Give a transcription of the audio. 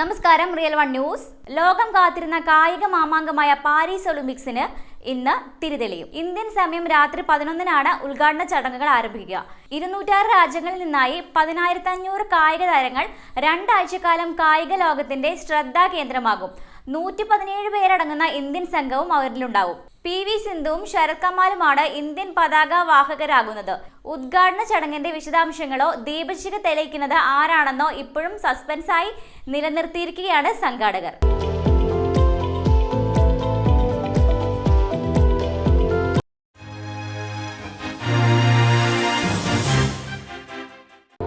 നമസ്കാരം real one news. ലോകം കാത്തിരുന്ന കായിക മാമാങ്കമായ പാരീസ് ഒളിമ്പിക്സിന് ഇന്ന് തിരിതെളിയും. ഇന്ത്യൻ സമയം രാത്രി പതിനൊന്നിനാണ് ഉദ്ഘാടന ചടങ്ങുകൾ ആരംഭിക്കുക. ഇരുന്നൂറ്റാറ് രാജ്യങ്ങളിൽ നിന്നായി പതിനായിരത്തി അഞ്ഞൂറ് കായിക താരങ്ങൾ രണ്ടാഴ്ചക്കാലം കായിക ലോകത്തിന്റെ ശ്രദ്ധാ കേന്ദ്രമാകും നൂറ്റി പതിനേഴ് പേരടങ്ങുന്ന ഇന്ത്യൻ സംഘവും അവരിലുണ്ടാവും. പി വി സിന്ധുവും ശരത് കമാലുമാണ് ഇന്ത്യൻ പതാക വാഹകരാകുന്നത്. ഉദ്ഘാടന ചടങ്ങിന്റെ വിശദാംശങ്ങളോ ദീപശിഖ തെളിയിക്കുന്നത് ആരാണെന്നോ ഇപ്പോഴും സസ്പെൻസായി നിലനിർത്തിയിരിക്കുകയാണ് സംഘാടകർ.